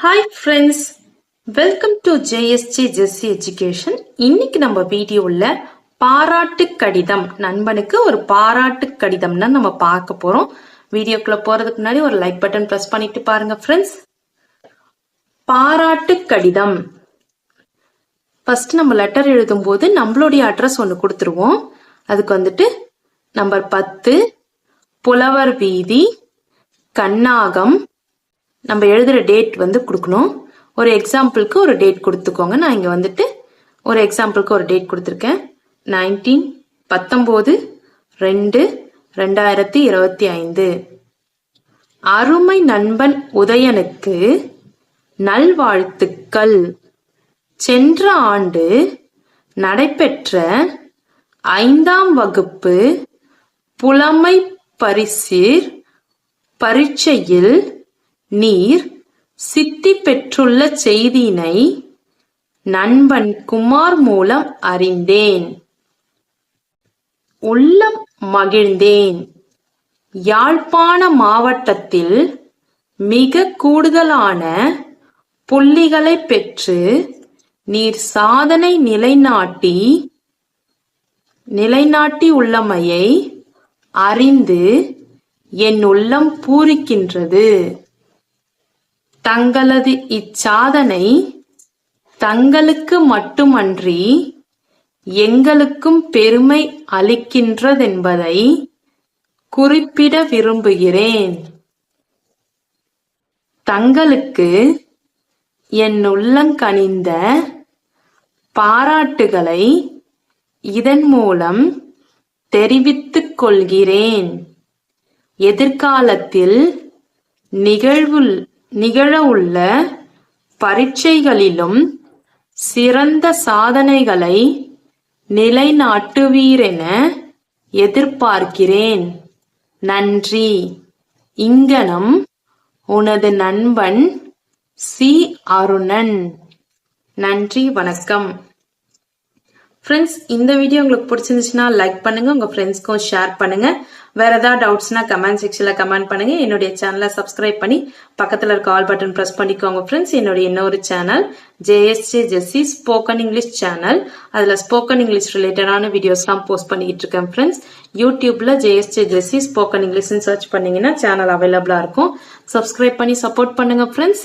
Hi friends welcome to JSG Jessy education இன்னைக்கு நம்ம வீடியோவில் பாராட்டு கடிதம் நண்பனுக்கு ஒரு பாராட்டு கடிதம்னா நம்ம பார்க்க போகிறோம் வீடியோக்குள்ள போகிறதுக்கு முன்னாடி ஒரு லைக் பட்டன் ப்ரெஸ் பண்ணிட்டு பாருங்க ஃப்ரெண்ட்ஸ் பாராட்டு கடிதம். ஃபர்ஸ்ட் நம்ம லெட்டர் எழுதும்போது நம்மளுடைய அட்ரஸ் ஒன்று கொடுத்துருவோம். அதுக்கு வந்துட்டு நம்பர் பத்து புலவர் வீதி கண்ணாகம் நம்ம எழுதுகிற டேட் வந்து கொடுக்கணும். ஒரு எக்ஸாம்பிளுக்கு ஒரு டேட் கொடுத்துக்கோங்க. நான் இங்கே வந்துட்டு ஒரு எக்ஸாம்பிளுக்கு ஒரு டேட் கொடுத்துருக்கேன். நைன்டீன் பத்தொம்போது ரெண்டு ரெண்டாயிரத்தி இருபத்தி ஐந்து. அருமை நண்பன் உதயனுக்கு நல்வாழ்த்துக்கள். சென்ற ஆண்டு நடைபெற்ற ஐந்தாம் வகுப்பு புலமை பரிசீர் பரீட்சையில் நீர் சித்தி பெற்றுள்ள செய்தியினை நண்பன் குமார் மூலம் அறிந்தேன். உள்ளம் மகிழ்ந்தேன். யாழ்ப்பாண மாவட்டத்தில் மிக கூடுதலான புள்ளிகளை பெற்று நீர் சாதனை நிலைநாட்டி நிலைநாட்டி உள்ளமையை அறிந்து என் உள்ளம் பூரிக்கின்றது. தங்களது இச்சாதனை தங்களுக்கு மட்டுமன்றி எங்களுக்கும் பெருமை அளிக்கின்றதென்பதை குறிப்பிட விரும்புகிறேன். தங்களுக்கு என் உள்ளங்கனிந்த பாராட்டுகளை இதன் மூலம் தெரிவித்துக் கொள்கிறேன். எதிர்காலத்தில் நிகழ்வு நிகழவுள்ள பரீட்சைகளிலும் சிறந்த சாதனைகளை நிலைநாட்டுவீரென எதிர்பார்க்கிறேன். நன்றி. இங்கனம் உனது நண்பன் சி. அருணன். நன்றி வணக்கம். ஃப்ரெண்ட்ஸ் இந்த வீடியோ உங்களுக்கு பிடிச்சிருந்துச்சுன்னா லைக் பண்ணுங்கள் உங்கள் ஃப்ரெண்ட்ஸ்க்கும் ஷேர் பண்ணுங்கள் வேறு ஏதாவது டவுட்ஸ்னா கமெண்ட் செக்ஷனில் கமெண்ட் பண்ணுங்க. என்னுடைய சேனலை சப்ஸ்கிரைப் பண்ணி பக்கத்தில் இருக்க ஆல் பட்டன் பிரஸ் பண்ணிக்கோங்க ஃப்ரெண்ட்ஸ் என்னுடைய இன்னொரு channel JSJ Jessy spoken English channel அதில் ஸ்போக்கன் இங்கிலீஷ் ரிலேட்டடான வீடியோஸ்லாம் போஸ்ட் பண்ணிக்கிட்டு இருக்கேன் ஃப்ரெண்ட்ஸ் யூடியூப்பில் ஜேஎஸ்ஜே ஜெஸ்சி ஸ்போக்கன் இங்கிலீஷ்னு சர்ச் பண்ணீங்கன்னா சேனல் அவைலபிளாக இருக்கும். சப்ஸ்கிரைப் பண்ணி சப்போர்ட் பண்ணுங்க friends